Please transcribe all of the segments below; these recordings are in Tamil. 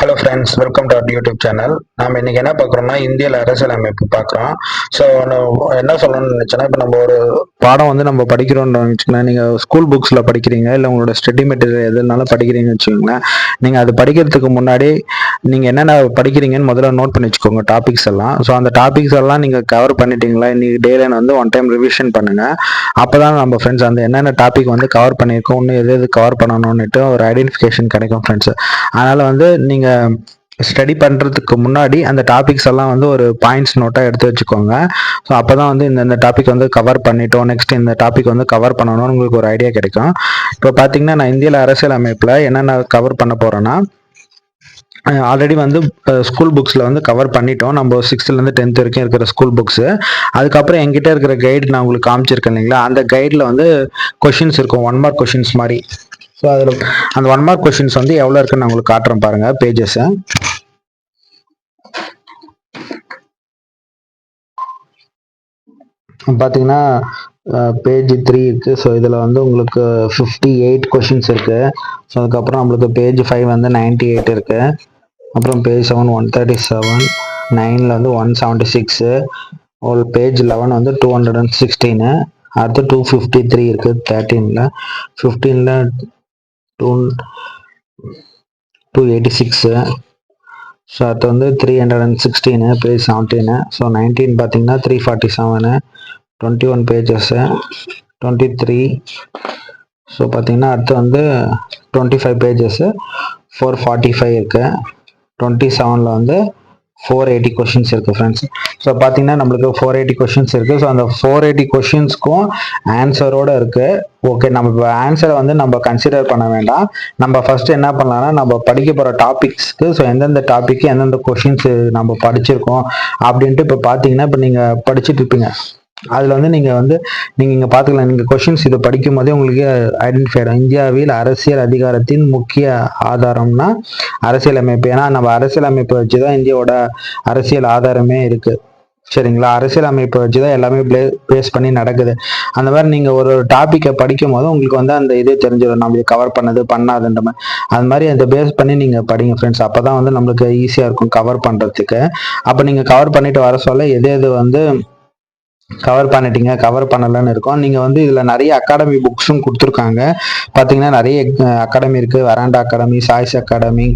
Hello friends welcome to our YouTube channel நம்ம இன்னைக்கு என்ன பார்க்குறோம்னா இந்தியாவில் அரசியலமைப்பு பார்க்குறோம். ஸோ என்ன சொல்லணும்னு நினச்சோன்னா இப்போ நம்ம ஒரு பாடம் வந்து நம்ம படிக்கிறோம்னு வச்சுக்கோங்களேன் நீங்கள் ஸ்கூல் புக்ஸில் படிக்கிறீங்க இல்லை உங்களோட ஸ்டடி மெட்டீரியல் எதுனாலும் படிக்கிறீங்கன்னு வச்சுக்கோங்களேன். நீங்கள் அது படிக்கிறதுக்கு முன்னாடி நீங்கள் என்னென்ன படிக்கிறீங்கன்னு முதல்ல நோட் பண்ணி வச்சுக்கோங்க டாபிக்ஸ் எல்லாம். ஸோ அந்த டாபிக்ஸ் எல்லாம் நீங்கள் கவர் பண்ணிட்டீங்களா? இன்னைக்கு டேல வந்து ஒன் டைம் ரிவிஷன் பண்ணுங்கள் அப்போ தான் நம்ம ஃப்ரெண்ட்ஸ் அந்த என்னென்ன டாபிக் வந்து கவர் பண்ணியிருக்கோம் இன்னும் எது எது கவர் பண்ணணும்னுட்டு ஒரு ஐடென்டிஃபிகேஷன் கிடைக்கும் ஃப்ரெண்ட்ஸ் அதனால் வந்து நீங்கள் ஸ்டடி பண்ணுறதுக்கு முன்னாடி அந்த டாபிக்ஸ் எல்லாம் வந்து ஒரு பாயிண்ட்ஸ் நோட்டாக எடுத்து வச்சுக்கோங்க. ஸோ அப்போ தான் வந்து இந்த இந்த டாபிக் வந்து கவர் பண்ணிட்டோம். நெக்ஸ்ட் இந்த டாபிக் வந்து கவர் பண்ணணும்னு உங்களுக்கு ஒரு ஐடியா கிடைக்கும். இப்போ பார்த்தீங்கன்னா நான் இந்தியாவில் அரசியல் அமைப்பில் என்னென்ன கவர் பண்ண போகிறேன்னா ஆல்ரெடி வந்து ஸ்கூல் புக்ஸில் வந்து கவர் பண்ணிட்டோம். நம்ம சிக்ஸ்த்துலேருந்து டென்த் வரைக்கும் இருக்கிற ஸ்கூல் புக்ஸு அதுக்கப்புறம் எங்கிட்ட இருக்கிற கைடு நான் உங்களுக்கு காமிச்சிருக்கேன் இல்லைங்களா? அந்த கைடில் வந்து கொஷின்ஸ் இருக்கும். ஒன் மார்க் கொஷின்ஸ் மாதிரி. ஸோ அதில் அந்த ஒன் மார்க் கொஷின்ஸ் வந்து எவ்வளோ இருக்குன்னு நான் உங்களுக்கு காட்டுறேன் பாருங்கள் பேஜஸை பார்த்தீங்கன்னா பேஜ் த்ரீ இருக்குது ஸோ இதில் வந்து உங்களுக்கு ஃபிஃப்டி எயிட் கொஷின்ஸ் இருக்குது ஸோ அதுக்கப்புறம் நம்மளுக்கு பேஜ் ஃபைவ் வந்து நைன்டி எயிட் இருக்குது அப்புறம் page seven one thirty seven நைனில் வந்து ஒன் செவன்ட்டி சிக்ஸு ஒரு பேஜ் லெவன் வந்து டூ ஹண்ட்ரட் அண்ட் சிக்ஸ்டீனு அடுத்து டூ ஃபிஃப்டி த்ரீ இருக்குது தேர்ட்டீனில் ஃபிஃப்டீனில் two two eighty six so அடுத்து வந்து three hundred and sixteen page seventeen so nineteen பார்த்தீங்கன்னா three forty seven twenty one pages twenty three so பார்த்தீங்கன்னா அடுத்து வந்து twenty five pages four forty five இருக்குது டுவெண்ட்டி செவனில் வந்து ஃபோர் எயிட்டி கொஷின்ஸ் இருக்குது ஃப்ரெண்ட்ஸ் ஸோ பார்த்தீங்கன்னா நம்மளுக்கு ஃபோர் எயிட்டி கொஷின்ஸ் இருக்குது ஸோ அந்த ஃபோர் எயிட்டி கொஷின்ஸ்க்கும் ஆன்சரோடு இருக்குது ஓகே நம்ம இப்போ ஆன்சரை வந்து நம்ம கன்சிடர் பண்ண வேண்டாம். நம்ம ஃபர்ஸ்ட் என்ன பண்ணலாம்னா நம்ம படிக்க போகிற டாபிக்ஸ்க்கு ஸோ எந்தெந்த டாபிக் எந்தெந்த கொஷின்ஸ் நம்ம படிச்சிருக்கோம் அப்படின்ட்டு இப்போ பார்த்தீங்கன்னா இப்போ நீங்கள் படிச்சுட்டு இருப்பீங்க. அதில் வந்து நீங்கள் வந்து நீங்கள் இங்கே பார்த்துக்கலாம் நீங்கள் கொஷின்ஸ் இதை படிக்கும் போதே உங்களுக்கு ஐடென்டிஃபை ஆகிடும் இந்தியாவில் அரசியல் அதிகாரத்தின் முக்கிய ஆதாரம்னா அரசியல் அமைப்பு. ஏன்னா நம்ம அரசியல் அமைப்பை வச்சு தான் இந்தியாவோட அரசியல் ஆதாரமே இருக்குது சரிங்களா? அரசியல் அமைப்பை வச்சு தான் எல்லாமே ப்ளே பேஸ் பண்ணி நடக்குது. அந்த மாதிரி நீங்கள் ஒரு டாப்பிக்கை படிக்கும் போது உங்களுக்கு வந்து அந்த இதே தெரிஞ்சிடும். நம்ம கவர் பண்ணது பண்ணாதுன்ற மாதிரி. அது மாதிரி அதை பேஸ் பண்ணி நீங்கள் படிங்க ஃப்ரெண்ட்ஸ் அப்போ தான் வந்து நம்மளுக்கு ஈஸியாக இருக்கும் கவர் பண்ணுறதுக்கு அப்போ நீங்கள் கவர் பண்ணிட்டு வர சொல்ல எது எது வந்து கவர் பண்ணிட்டீங்க கவர் பண்ணலன்னு இருக்கும். நீங்கள் வந்து இதில் நிறைய அகாடமி புக்ஸும் கொடுத்துருக்காங்க. பார்த்தீங்கன்னா நிறைய அகாடமி இருக்குது வராண்டா அகாடமி சாய்ஸ் அகாடமி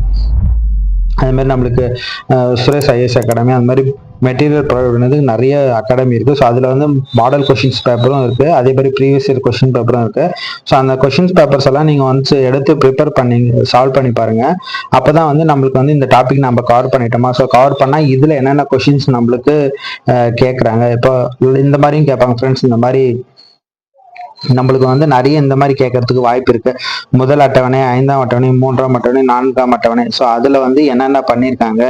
அதுமாதிரி நம்மளுக்கு சுரேஷ் ஐஎஸ் அகாடமி அந்த மாதிரி மெட்டீரியல் ப்ரொவைட் பண்ணது நிறைய அகாடமி இருக்குது ஸோ அதில் வந்து மாடல் கொஷின்ஸ் பேப்பரும் இருக்குது அதே மாதிரி ப்ரீவியஸ் இயர் கொஷின் பேப்பரும் இருக்குது ஸோ அந்த கொஷின்ஸ் பேப்பர்ஸ் எல்லாம் நீங்கள் வந்து எடுத்து ப்ரிப்பேர் பண்ணி சால்வ் பண்ணி பாருங்கள் அப்போ தான் வந்து நம்மளுக்கு வந்து இந்த டாபிக் நம்ம கவர் பண்ணிட்டோமா? ஸோ கவர் பண்ணால் இதில் என்னென்ன கொஷின்ஸ் நம்மளுக்கு கேட்குறாங்க இப்போ இந்த மாதிரியும் கேட்பாங்க ஃப்ரெண்ட்ஸ் இந்த மாதிரி நம்மளுக்கு வந்து நிறைய இந்த மாதிரி கேட்கறதுக்கு வாய்ப்பு இருக்கு. முதல் அட்டவணை ஐந்தாம் அட்டவணை மூன்றாம் அட்டவணை நான்காம் அட்டவணை. ஸோ அதுல வந்து என்னென்ன பண்ணியிருக்காங்க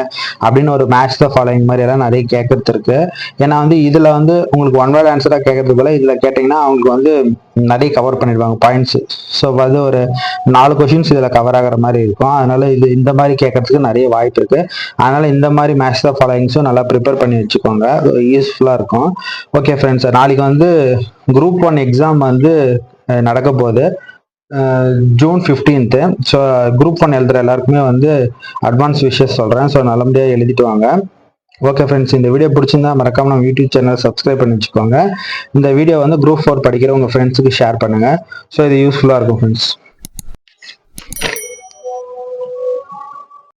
அப்படின்னு ஒரு மேட்ச் த ஃபாலோயிங் மாதிரி எல்லாம் நிறைய கேட்கறது இருக்கு. ஏன்னா வந்து இதுல வந்து உங்களுக்கு ஒன் வேர்ட் ஆன்சரா கேட்கறதுக்குள்ள போல இதுல கேட்டீங்கன்னா அவங்களுக்கு வந்து நிறைய கவர் பண்ணிடுவாங்க பாயிண்ட்ஸ் ஸோ அது ஒரு நாலு கொஷின்ஸ் இதில் கவர் ஆகிற மாதிரி இருக்கும். அதனால இது இந்த மாதிரி கேட்கறதுக்கு நிறைய வாய்ப்பு இருக்கு. அதனால இந்த மாதிரி மேட்ச் தான் ஃபாலோயிங்ஸும் நல்லா ப்ரிப்பேர் பண்ணி வச்சுக்கோங்க. யூஸ்ஃபுல்லாக இருக்கும். ஓகே ஃப்ரெண்ட்ஸ் நாளைக்கு வந்து குரூப் ஒன் எக்ஸாம் வந்து நடக்க போகுது. June fifteenth so group one எழுதுகிற எல்லாருக்குமே வந்து அட்வான்ஸ் விஷஸ் சொல்கிறேன் ஸோ நல்லபடியாக எழுதிட்டு வாங்க. ஓகே ஃப்ரெண்ட்ஸ் இந்த வீடியோ பிடிச்சிருந்தா மறக்காம நம்ம யூடியூப் சேனல் சப்ஸ்கிரைப் பண்ணி வச்சுக்கோங்க. இந்த வீடியோ வந்து குரூப் ஃபோர் படிக்கிற உங்கள் ஃப்ரெண்ட்ஸுக்கு ஷேர் பண்ணுங்கள் ஸோ இது யூஸ்ஃபுல்லாக இருக்கும் ஃப்ரெண்ட்ஸ்